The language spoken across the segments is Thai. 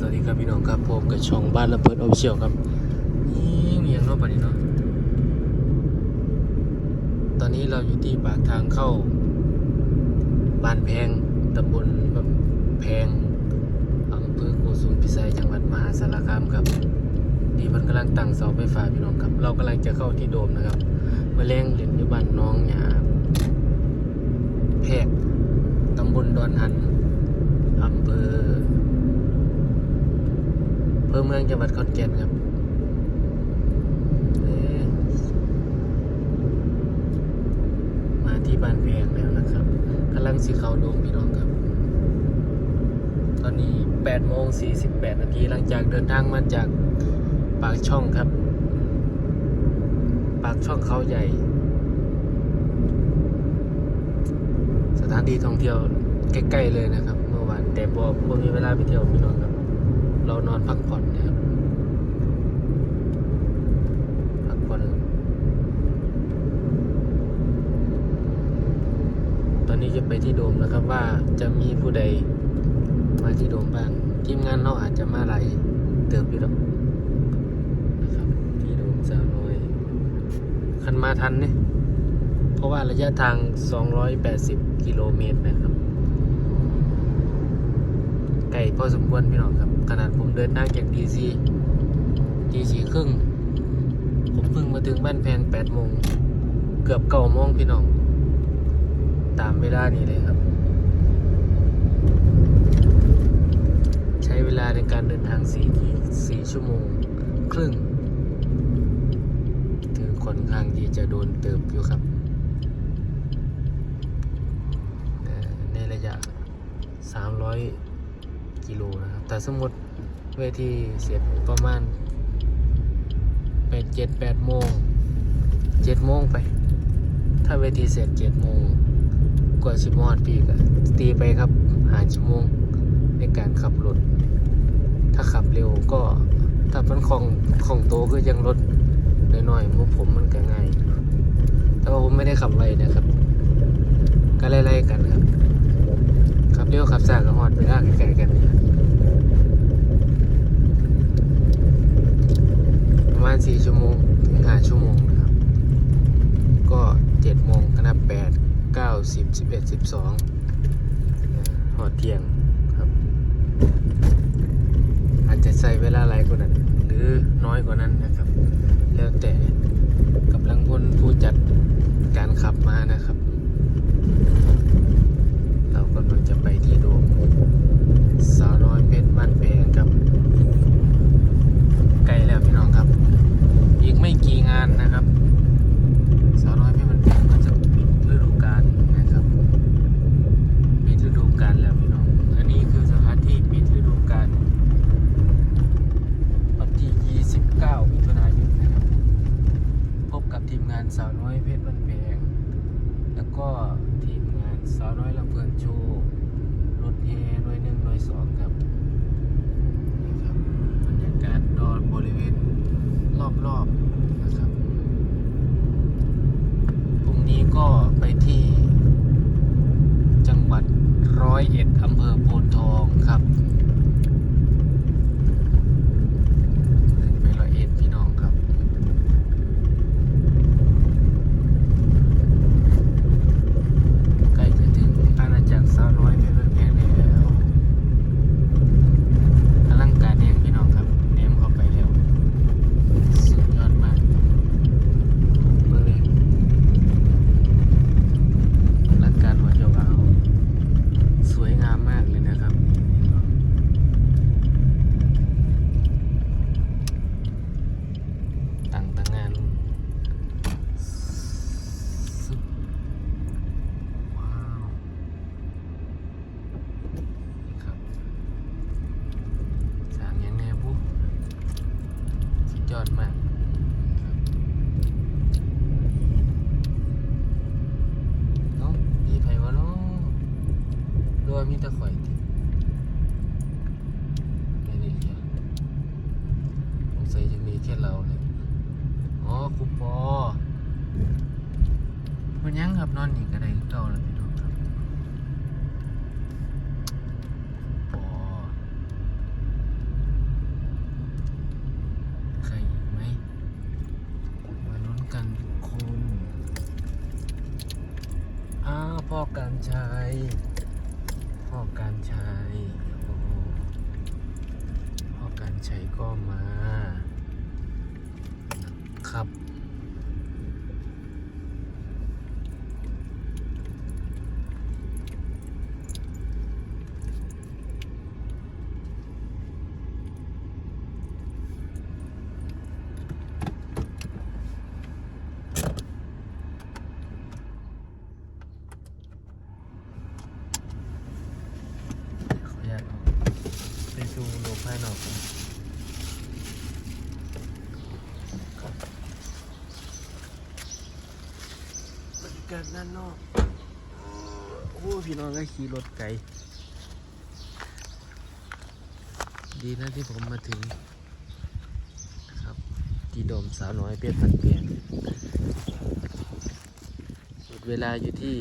สวัสดีครับพี่น้องครับผมกับช่องบ้านระเบิดออฟเชียลครับนี่มีอย่างเนอกปนี่เนาะตอนนี้เราอยู่ที่ปากทางเข้า บ้านแพงตำบลแบบแพงอำเภอโกสุมพิสัยจังหวัดมหาสารคามครับนี่เพิ่นกำลังตั้งเสาไฟฟ้าพี่น้องครับ เรากำลังจะเข้าที่โดมนะครับมาแรงเหรียญยู่บ้านน้องหยาแพกตำบลดอนหันอำเภอ เภอเมืองจังหวัดขอนแก่นครับมาที่บ้านแพงแล้วนะครับกำลังสีเขาดมพี่น้องครับ ตอนนี้8โมง48 นาทีหลังจากเดินทางมาจากปากช่องครับ ปากช่องเขาใหญ่ สถานที่ท่องเที่ยวใกล้ๆเลยนะครับ เมื่อวานแต่บ่บ่มีเวลาไปเที่ยวพี่น้องครับ เรานอนพักผ่อนนะครับพักผ่อนตอนนี้จะไปที่โดมนะครับว่าจะมีผู้ใดมาที่โดมบ้างทีมงานเราอาจจะมาหลเติมอยู่แล้วนะครับที่โดมสาวน้อยคันมาทันเนี่ยเพราะว่าระยะทาง 280 กิโลเมตรนะครับไก่พอสมควรพี่น้องครับ ขนาดผมเดินทางจากดีซีดีซีครึ่ง ผมเพิ่งมาถึงบ้านแพงแปดโมง เกือบเก้าโมงพี่น้อง ตามเวลานี้เลยครับ ใช้เวลาในการเดินทางสี่สี่ชั่วโมง ครึ่ง ถือค่อนข้างที่จะโดนเติบอยู่ครับในระยะ300 กิโลนะครับ แต่สมมติเวทีเสร็จประมาณแปดเจ็ดแปดโมงเจ็ดโมงไป ถ้าเวทีเสร็จเจ็ดโมงกว่าสิบมอดปีก็ตีไปครับหาชั่วโมงในการขับรถ ถ้าขับเร็วก็ถ้ามันของของโตก็ยังรถน้อยๆมุผมมันก็ง่าย แต่ว่าผมไม่ได้ขับไวนะครับ ก็ไล่ๆกันครับ เร็วขับช้าก็ฮอดเวลาใกล้ๆกันประมาณ4ชั่วโมงถึง5ชั่วโมงนะครับ ก็7โมงคณะ8 9 10 11 12หอดเที่ยงครับ อาจจะใส่เวลาหลายกว่านั้น หรือน้อยกว่านั้นนะครับ แล้วแต่กำลังพลผู้จัดการขับมานะครับ เรากำลังจะไปที่โดมสาวน้อยเพชรบ้านแพงครับ ใกล้แล้วพี่น้องครับ อีกไม่กี่งานนะครับ สาวน้อยเพชรบ้านแพงก็จะปิดฤดูกาลนะครับปิดฤดูกาลแล้วพี่น้อง อันนี้คือสถานที่ปิดฤดูกาลวันที่ 29มิถุนายนนะครับ พบกับทีมงานสาวน้อยเพชรบ้านแพง แล้ว ก็ทีมงานสาวน้อยลำเพลินโชว์รถแฮหน่วยหนึ่งหน่วยสองครับนี่ครับบรรยากาศดอนบริเวณรอบๆนะครับพรุ่งนี้ก็ไปที่จังหวัดร้อยเอ็ดอำเภอโพนทองครับ เป็นยังครับนอนนี่กระได้เก่าแล้วพี่น้องครับปอใครไหมมาลุ้นกันทุกคนอ้าพ่อการชัยพ่อการชัยโอ้พ่อการชัยก็มา ครับ บรรยากาศด้านนอก โอ้พี่น้องก็ขี่รถไกล ดีนะที่ผมมาถึงครับที่โดมสาวน้อยเป็ดพันเปียนหมดเวลาอยู่ที่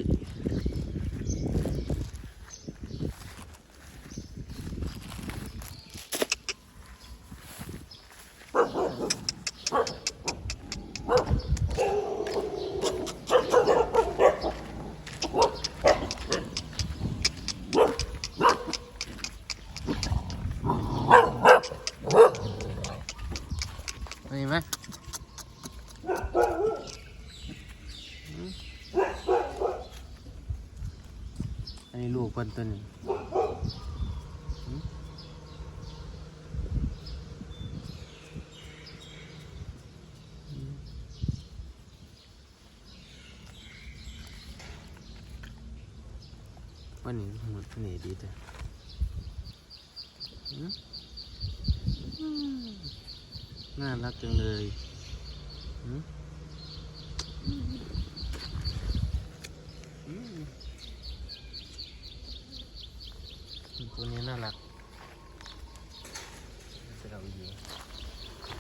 อันนี้ลูกคนตัวนี้วันนี้หมดวันนี้ดีแต่น่ารักจังเลยหืม ตัวนี้น่ารักจะเราอยู่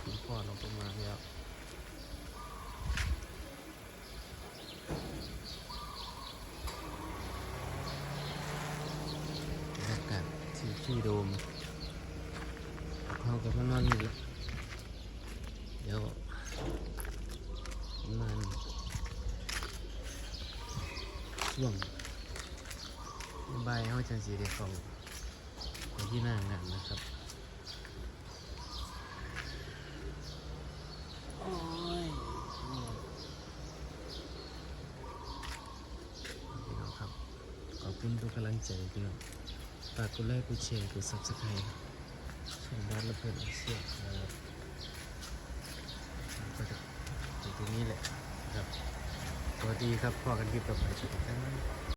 คุณพ่อลงไปมาแล้วบรรยากาศที่ที่โดมเข้ากับมานอนอยู่เดี๋ยวประมาณช่วงบ่ายเขาจังสีได้เข้า ไปที่หน้างานนะครับโอ้ยพี่น้องครับขอบคุณทุกกำลังใจพี่น้องฝากกดไลค์กดแชร์กด subscribe ช่องบ้านละเพื่อนเซียนครับก็จะอยู่ตรงนี้แหละครับสวัสดีครับพอกันคลิปต่อไปสวัสดีครับ